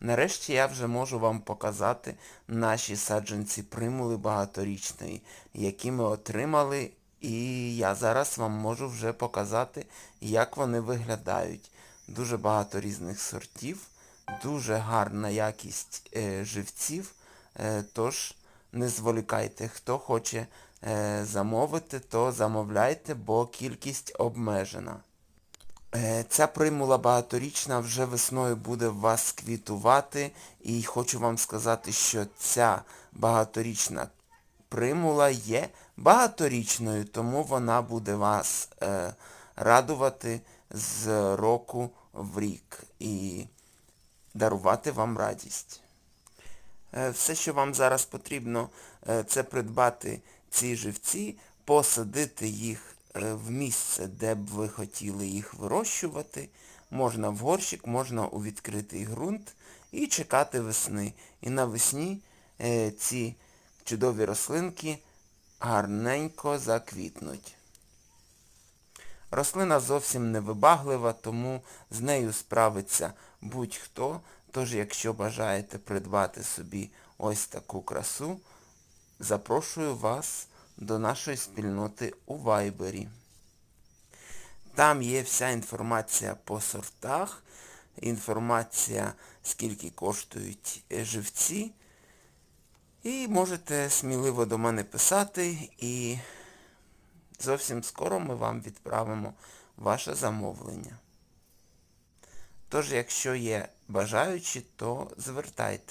Нарешті я вже можу вам показати наші саджанці примули багаторічної, які ми отримали, і я зараз вам можу вже показати, як вони виглядають. Дуже багато різних сортів, дуже гарна якість е, живців, е, тож не зволікайте, хто хоче е, замовити, то замовляйте, бо кількість обмежена. Е, Ця примула багаторічна вже весною буде вас квітувати. І хочу вам сказати, що ця багаторічна примула є багаторічною, тому вона буде вас е, радувати з року в рік і дарувати вам радість. Е, Все, що вам зараз потрібно, е, це придбати ці живці, посадити їх в місце, де б ви хотіли їх вирощувати. Можна в горщик, можна у відкритий ґрунт і чекати весни. І навесні е, ці чудові рослинки гарненько заквітнуть. Рослина зовсім не вибаглива, тому з нею справиться будь-хто. Тож, якщо бажаєте придбати собі ось таку красу, запрошую вас до нашої спільноти у Вайбері. Там є вся інформація по сортах, інформація, скільки коштують е, живці. І можете сміливо до мене писати і зовсім скоро ми вам відправимо ваше замовлення. Тож, якщо є бажаючі, то звертайте.